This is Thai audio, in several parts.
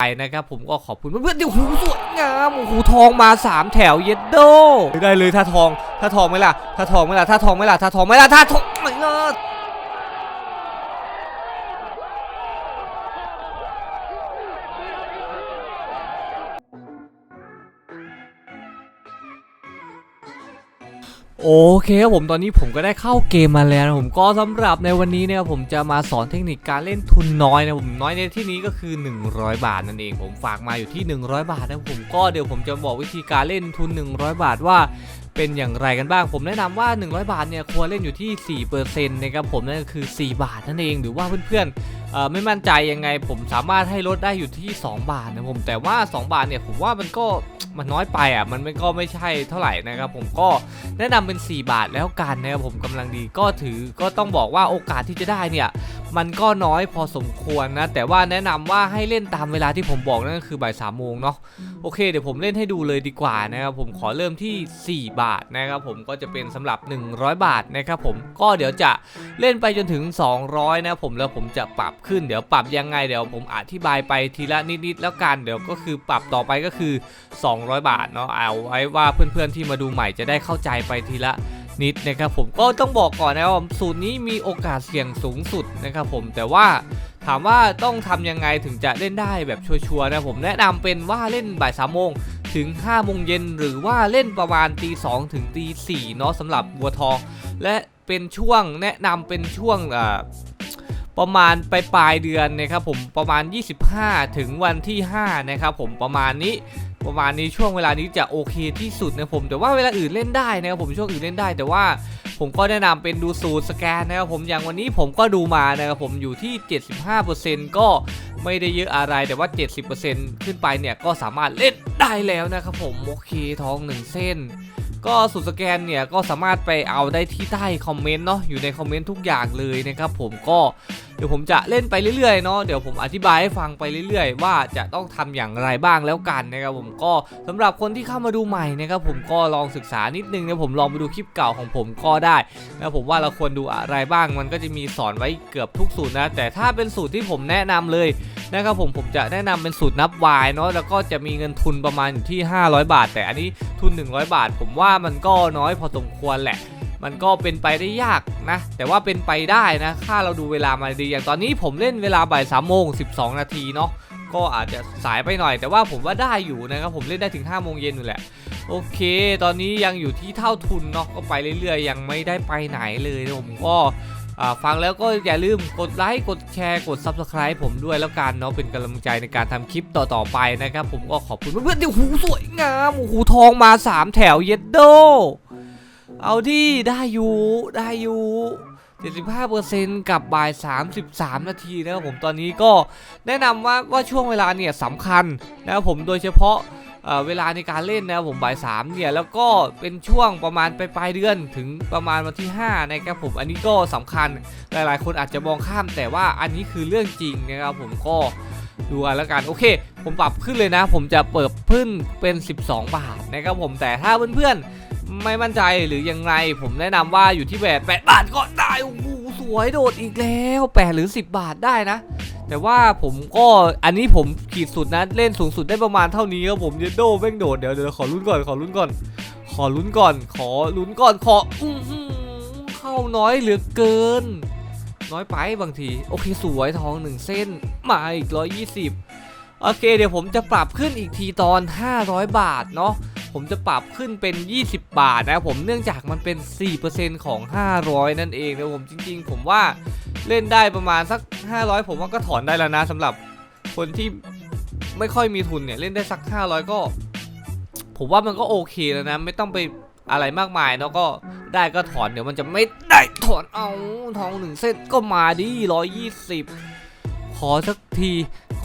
ไปนะครับผมก็ขอบคุณเพื่อนๆดิโหูสวยงามโอ้โหทองมาสามแถวเย็ดโดได้เลยถ้าทองถ้าทองไหมล่ะถ้าทองไหมล่ะถ้าทองไหมล่ะถ้าทองไหมล่ะถ้าทองไม่ล่ะ โอเคครับผมตอนนี้ผมก็ได้เข้าเกมมาแล้วนะผมก็สำหรับในวันนี้เนี่ยผมจะมาสอนเทคนิคการเล่นทุนน้อยนะผมน้อยในที่นี้ก็คือ 100 บาทนั่นเองผมฝากมาอยู่ที่ 100 บาทนะผมก็เดี๋ยวผมจะบอกวิธีการเล่นทุน 100 บาทว่า เป็นอย่างไรกันบ้าง ผมแนะนำว่า 100 บาทเนี่ยควรเล่นอยู่ที่ 4%นะครับผมนั่นก็คือ 4 บาทนั่นเองหรือว่าเพื่อนๆไม่มั่นใจยังไง ผมสามารถให้ลดได้อยู่ที่ 2 บาทนะผมแต่ว่า 2 บาทเนี่ยผมว่ามันก็มันน้อยไปอะมันไม่ก็ไม่ใช่เท่าไหร่นะครับผมก็แนะนำเป็น 4 บาทแล้วกันนะครับผมกำลังดีก็ถือก็ต้องบอกว่าโอกาสที่จะได้เนี่ย มันก็น้อยพอสมควรนะ แต่ว่าแนะนำว่าให้เล่นตามเวลาที่ผมบอกนั่นก็คือบ่ายสามโมงเนาะโอเคเดี๋ยวผมเล่นให้ดูเลยดีกว่านะครับผมขอเริ่มที่ 4 บาทนะครับผมก็จะเป็นสำหรับ 100 บาทนะครับผมก็เดี๋ยวจะเล่นไปจนถึง 200 นะผมแล้วผมจะปรับขึ้นเดี๋ยวปรับยังไงเดี๋ยวผมอธิบายไปทีละนิดๆแล้วกันเดี๋ยวก็คือปรับต่อไปก็คือ 200 บาทเนาะเอาไว้ว่าเพื่อนๆที่มาดูใหม่จะได้เข้าใจไปทีละ นิดนะครับผมก็ต้องบอกก่อนนะครับผมสูตรนี้มีโอกาสเสี่ยงสูงสุดนะครับผมแต่ว่าถามว่าต้องทำยังไงถึงจะเล่นได้แบบชัวร์ๆนะผมแนะนำเป็นว่าเล่นบ่ายสามโมงถึง5โมงเย็นหรือว่าเล่นประมาณตีสองถึงตีสี่เนาะสำหรับบัวทอง และเป็นช่วงแนะนำเป็นช่วงประมาณปลายปลายเดือนนะครับผมประมาณ 25 ถึงวันที่ 5 นะครับผมประมาณนี้ ประมาณนี้ช่วงเวลานี้จะโอเคที่สุดนะผมแต่ว่าเวลาอื่นเล่นได้นะครับผมช่วงอื่นเล่นได้แต่ว่าผมก็แนะนำเป็นดูสูตรสแกนนะครับผมอย่างวันนี้ผมก็ดูมานะครับผมอยู่ที่ 75%ก็ไม่ได้เยอะอะไรแต่ว่า 70%ขึ้นไปเนี่ยก็สามารถเล่นได้แล้วนะครับผมโอเคทองหนึ่งเส้น ก็สูตรสแกนเนี่ยก็สามารถไปเอาได้ที่ใต้คอมเมนต์เนาะอยู่ในคอมเมนต์ทุกอย่างเลยนะครับผมก็ เดี๋ยวผมจะเล่นไปเรื่อยๆเนาะเดี๋ยวผมอธิบายให้ฟังไปเรื่อย ๆ ว่าจะต้องทำอย่างไรบ้างแล้วกันนะครับผมก็สำหรับคนที่เข้ามาดูใหม่นะครับผมก็ลองศึกษานิดนึงนะผมลองไปดูคลิปเก่าของผมก็ได้นะผมว่าเราควรดูอะไรบ้างมันก็จะมีสอนไว้เกือบทุกสูตรนะแต่ถ้าเป็นสูตรที่ผมแนะนำเลยนะครับผมผมจะแนะนำเป็นสูตรนับวายเนาะแล้วก็จะมีเงินทุนประมาณอยู่ที่ 500 บาท แต่อันนี้ทุน 100 บาท ผมว่ามันก็น้อยพอสมควรแหละ มันก็เป็นไปได้ยากนะ แต่ว่าเป็นไปได้นะถ้าเราดูเวลามาดีอย่างตอนนี้ผมเล่นเวลาบ่ายสามโมง12นาทีเนาะก็อาจจะสายไปหน่อย แต่ว่าผมว่าได้อยู่นะครับผมเล่นได้ถึง5โมงเย็นอยู่แหละโอเค ตอนนี้ยังอยู่ที่เท่าทุนเนาะก็ไปเรื่อยๆ ยังไม่ได้ไปไหนเลยนะผมก็ฟังแล้วก็อย่าลืมกดไลค์กดแชร์กด Subscribe ผมด้วยแล้วกันเนาะเป็นกำลังใจในการทำคลิปต่อๆไปนะครับผมก็ขอบคุณเพื่อนๆที่หูสวยงามโอ้โหทองมา 3 แถวเย็ดโด เอาที่ได้อยู่ได้อยู่75%กับบ่าย 33 นาทีนะครับผมตอนนี้ก็แนะนำว่าว่าช่วงเวลาเนี่ยสำคัญนะครับผมโดยเฉพาะเเวลาในการเล่นนะครับผมบ่ายสามเนี่ยแล้วก็เป็นช่วงประมาณปลายเดือนถึงประมาณวันที่ 5 นะครับผมอันนี้ก็สำคัญหลายๆ คนอาจจะมองข้ามแต่ว่าอันนี้คือเรื่องจริงนะครับผมก็ดูกันแล้วกันโอเค ผมปรับขึ้นเลยนะ ผมจะเปิดพึ่นเป็น 12 บาทนะครับผมแต่ถ้าเพื่อนๆ ไม่มั่นใจหรือยังไงผมแนะนำว่าอยู่ที่แบบ8บาทก็ได้โอ้โหสวยโดดอีกแล้ว8หรือ 10 บาทได้นะ แต่ว่าผมก็อันนี้ผมขีดสุดนะเล่นสูงสุดได้ประมาณเท่านี้ครับผมเยโดแม่งโดดเดี๋ยวเดี๋ยวขอลุ้นก่อนขอลุ้นก่อน ขอลุ้นก่อน ขอลุ้นก่อนขออืเข้าน้อยเหลือเกิน น้อยไปบางที โอเคสวยทองหนึ่งเส้นมาอีก120โอเค เดี๋ยวผมจะปรับขึ้นอีกทีตอน 500 บาทเนาะ ผมจะปรับขึ้นเป็น 20 บาทนะผมเนื่องจากมันเป็น 4%ของ 500 นั่นเองนะผมจริง ๆ ผมว่าเล่นได้ประมาณสัก 500 ผมว่าก็ถอนได้แล้วนะสำหรับคนที่ไม่ค่อยมีทุนเนี่ยเล่นได้สัก 500 ก็ ผมว่ามันก็โอเคแล้วนะ ไม่ต้องไปอะไรมากมายแล้วก็ได้ก็ถอนเดี๋ยวมันจะไม่ได้ถอนเอาทองหนึ่งเส้นก็มาดิ120 ขอสักที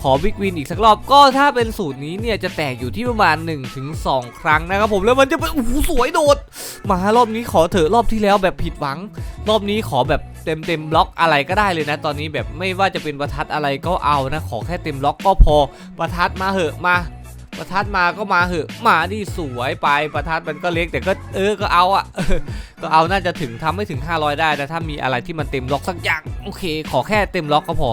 ขอบิ๊กวินอีกสักรอบก็ถ้าเป็นสูตรนี้เนี่ยจะแตกอยู่ที่ประมาณ 1-2 ครั้งนะครับผมแล้วมันจะเป็นโอ้โหสวยโดด มารอบนี้ขอเถอะรอบที่แล้วแบบผิดหวัง รอบนี้ขอแบบเต็มเต็มบล็อกอะไรก็ได้เลยนะ ตอนนี้แบบไม่ว่าจะเป็นประทัดอะไรก็เอานะ ขอแค่เต็มบล็อกก็พอประทัดมาเหอะมาประทัดมาก็มาเหอะมาดิสวยไปประทัดมันก็เล็กแต่ก็เออก็เอาอะก็เอาน่าจะถึงทำไม่ถึง 500 ได้นะถ้ามีอะไรที่มันเต็มล็อกสักอย่างโอเค ขอแค่เต็มล็อกก็พอ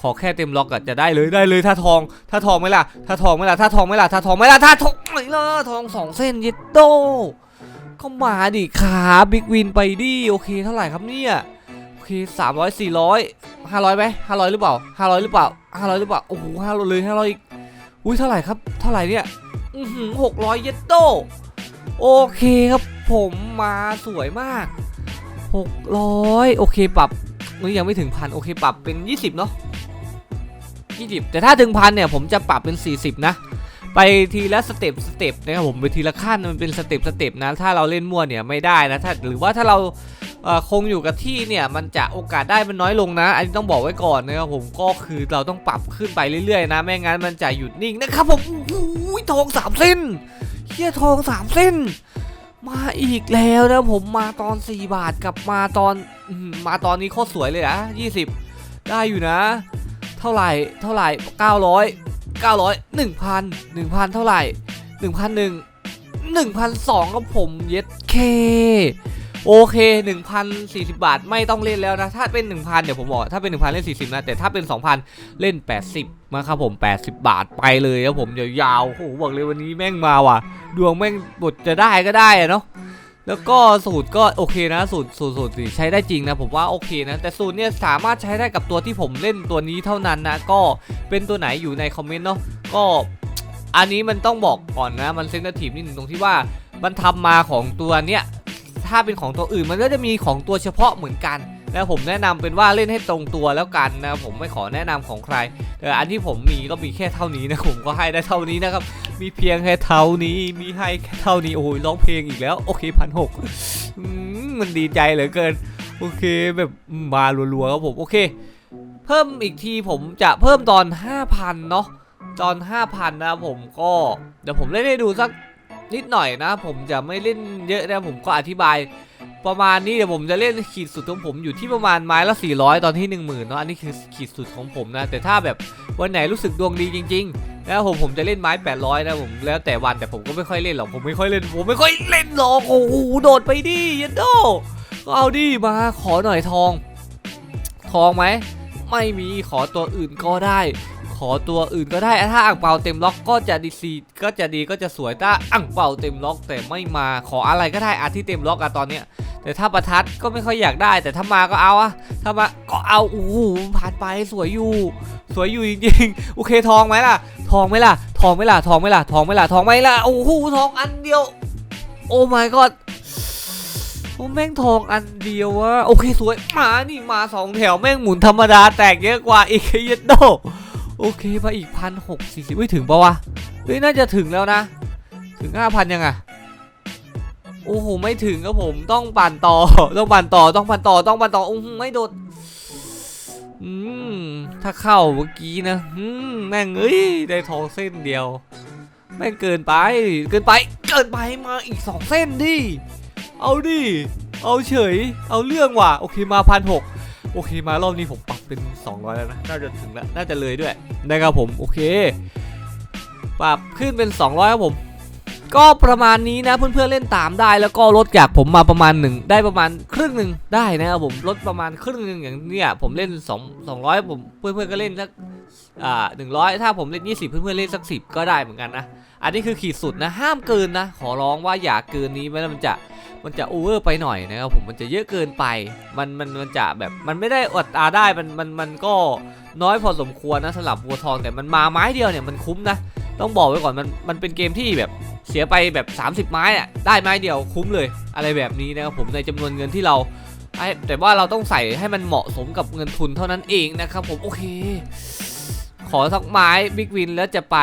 ขอแค่เต็มล็อกอะจะได้เลยได้เลยถ้าทอง ถ้าทองไหมล่ะ ถ้าทองไหมล่ะถ้าทองไหมล่ะถ้าทองไหมล่ะถ้าทองไหมล่ะทองสองเส้นย็ดโตก็มาดิขาบิ๊กวินไปดิโอเคเท่าไหร่ครับเนี่ยโอเคสามร้อยสี่ร้อยห้าร้อยไหมห้าร้อยหรือเปล่าห้าร้อยหรือเปล่าห้าร้อยหรือเปล่าโอ้โหห้าร้อยเลยห้าร้อยอีกอุ้ยเท่าไหร่ครับเท่าไหร่เนี่ยอือหือหกร้อยเย็ดโตโอเคครับผมมาสวยมาก600โอเคปรับนี่ยังไม่ถึงพันโอเคปรับเป็น20เนาะ 20 แต่ถ้าถึงพันเนี่ยผมจะปรับเป็น 40 นะ ไปทีละสเต็ปสเต็ปนะครับผมไปทีละขั้นมันเป็นสเต็ปสเต็ปนะถ้าเราเล่นมั่วเนี่ยไม่ได้นะถ้าหรือว่าถ้าเราคงอยู่กับที่เนี่ยมันจะโอกาสได้มันน้อยลงนะ อันนี้ต้องบอกไว้ก่อนนะครับผมก็คือเราต้องปรับขึ้นไปเรื่อยๆนะ ไม่งั้นมันจะหยุดนิ่งนะครับผมโอ้โหทองสามเส้นเฮียทองสามเส้น มาอีกแล้วนะผมมาตอน 4 บาทกลับมาตอนมาตอนนี้โคตรสวยเลยนะ20 ได้อยู่นะ เท่าไหร่เท่าไหร่900 900 1,000 1,000เท่าไหร่1,001 1,002ครับผมเย็ดเคโอเค1,040 บาทไม่ต้องเล่นแล้วนะ ถ้าเป็น 1,000 เดี๋ยวผมบอก ถ้าเป็น 1,000 เล่น 40 นะ แต่ถ้าเป็น 2,000 เล่น 80 มาครับผม 80 บาทไปเลยครับผมยาวๆโอ้โหบอกเลยวันนี้แม่งมาว่ะ ดวงแม่งบทจะได้ก็ได้อะเนาะ แล้วก็สูตรก็โอเคนะสูตรสูตรสูตรนี่ใช้ได้จริงนะผมว่าโอเคนะแต่สูตรเนี่ยสามารถใช้ได้กับตัวที่ผมเล่นตัวนี้เท่านั้นนะก็เป็นตัวไหนอยู่ในคอมเมนต์เนาะก็อันนี้มันต้องบอกก่อนนะมันเซนซิทีฟนิดหนึ่งตรงที่ว่ามันทำมาของตัวเนี้ยถ้าเป็นของตัวอื่นมันก็จะมีของตัวเฉพาะเหมือนกัน นะผมแนะนำเป็นว่าเล่นให้ตรงตัวแล้วกันนะผมไม่ขอแนะนำของใครแต่อันที่ผมมีก็มีแค่เท่านี้นะผมก็ให้ได้เท่านี้นะครับมีเพียงแค่เท่านี้มีให้แค่เท่านี้โอ้ยร้องเพลงอีกแล้วโอเคพันหกมันดีใจเหลือเกินโอเคแบบมารัวๆครับผมโอเค เพิ่มอีกทีผมจะเพิ่มตอน 5,000 เนาะตอน 5,000 นะผมก็เดี๋ยวผมเล่นให้ดูสักนิดหน่อยนะ ผมจะไม่เล่นเยอะนะผมก็อธิบาย ประมาณนี้เดี๋ยวผมจะเล่นขีดสุดของผมอยู่ที่ประมาณไม้ละ 400 ตอนที่ 10,000เนาะอันนี้คือขีดสุดของผมนะ แต่ถ้าแบบวันไหนรู้สึกดวงดีจริงๆแล้วผมผมจะเล่นไม้ 800 นะผมแล้วแต่วันแต่ผมก็ไม่ค่อยเล่นหรอกผมไม่ค่อยเล่นผมไม่ค่อยเล่นหรอกโอ้โหโดดไปดิยันโดก็เอาดิมาขอหน่อยทอง ทองไหมไม่มีขอตัวอื่นก็ได้ ขอตัวอื่นก็ได้ถ้าอ่างเปาเต็มล็อกก็จะดีซีก็จะดีก็จะสวยถ้าอ่างเปาเต็มล็อกแต่ไม่มาขออะไรก็ได้อาที่เต็มล็อกอะตอนเนี้ย แต่ถ้าประทัดก็ไม่ค่อยอยากได้ แต่ถ้ามาก็เอาอะถ้ามาก็เอาโอ้โหผ่านไปสวยอยู่ สวยอยู่จริงๆโอเคทองไหมล่ะ ทองไหมล่ะ ทองไหมล่ะ ทองไหมล่ะ ทองไหมล่ะ ทองไหมล่ะ โอ้โหทองอันเดียว โอ้ my god โอ้แม่งทองอันเดียววะโอเคสวยมานี่มาสองแถวแม่งหมุนธรรมดาแตกเยอะกว่าอีกเยดโดโอเคมาอีกพันหกสี่สิบไม่ถึงปะวะเฮ้ยน่าจะถึงแล้วนะ ถึงห้าพันยังอะ โอ้โหไม่ถึงครับผมต้องปั่นต่อต้องปั่นต่อต้องปั่นต่อต้องปั่นต่อโอ้โหไม่โดดอืมถ้าเข้าเมื่อกี้นะอืมแม่งเอ้ยได้ทองเส้นเดียวแม่งเกินไป เกินไป เกินไปมาอีกสองเส้นดิ เอาดิ เอาเฉย เอาเรื่องว่ะ โอเคมาพันหกโอเคมารอบนี้ผมปรับเป็น 200 แล้วนะ น่าจะถึงแล้ว น่าจะเลยด้วย นะครับผม โอเค ปรับขึ้นเป็น 200 ครับผม ก็ประมาณนี้นะเพื่อนๆเล่นตามได้แล้วก็ลดจากผมมาประมาณหนึ่งได้ประมาณครึ่งหนึ่งได้นะครับผมลดประมาณครึ่งหนึ่งอย่างเนี้ยผมเล่น2 200ผมเพื่อนๆก็เล่นสักอ่าหนึ่งร้อยถ้าผมเล่น 20 เพื่อนๆเล่นสัก 10 ก็ได้เหมือนกันนะ อันนี้คือขีดสุดนะห้ามเกินนะ ขอร้องว่าอย่าเกินนี้ไม่งั้นมันจะมันจะโอเวอร์ไปหน่อยนะครับผมมันจะเยอะเกินไป มันมันมันจะแบบมันไม่ได้อดตาได้มันมันมันก็น้อยพอสมควรนะสำหรับวัวทองแต่มันมาไม้เดียวเนี่ยมันคุ้มนะ ต้องบอกไว้ก่อนมันมันเป็นเกมที่แบบเสียไปแบบ 30 ไม้อะได้ไม้เดียวคุ้มเลย อะไรแบบนี้นะครับผมในจำนวนเงินที่เราไอแต่ว่าเราต้องใส่ให้มันเหมาะสมกับเงินทุนเท่านั้นเองนะครับผมโอเค ขอสักไม้บิ๊กวินแล้วจะไป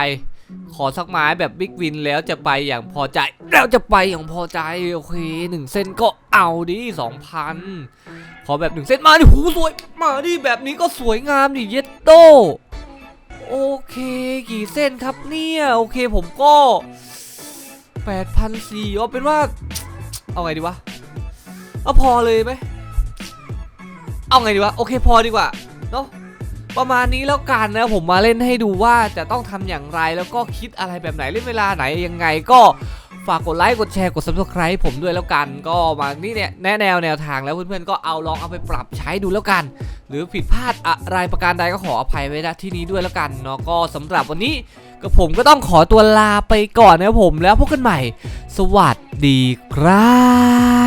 ขอสักไม้แบบบิ๊กวินแล้วจะไปอย่างพอใจ แล้วจะไปอย่างพอใจโอเคหนึ่งเส้นก็เอาดิสองพันขอแบบหนึ่งเส้นมาดิหูสวยมาดิแบบนี้ก็สวยงามดิเย็ดโต โอเคกี่เส้นครับเนี่ย โอเคผมก็8,400เอาเป็นว่า เอาไงดีวะ เอาพอเลยไหม เอาไงดีวะ โอเคพอดีกว่า เนาะประมาณนี้แล้วกันนะผมมาเล่นให้ดูว่าจะต้องทำอย่างไรแล้วก็คิดอะไรแบบไหนเล่นเวลาไหนยังไงก็ฝากกดไลค์กดแชร์กด subscribe ผมด้วยแล้วกัน ก็มานี่เนี่ยแนะแนวแนวทางแล้วเพื่อนๆก็เอาลองเอาไปปรับใช้ดูแล้วกัน หรือผิดพลาดอะไรประการใดก็ขออภัยไว้ณที่นี้ด้วยแล้วกันเนาะก็สำหรับวันนี้ก็ผมก็ต้องขอตัวลาไปก่อนนะครับผมแล้วพบกันใหม่ สวัสดีครับ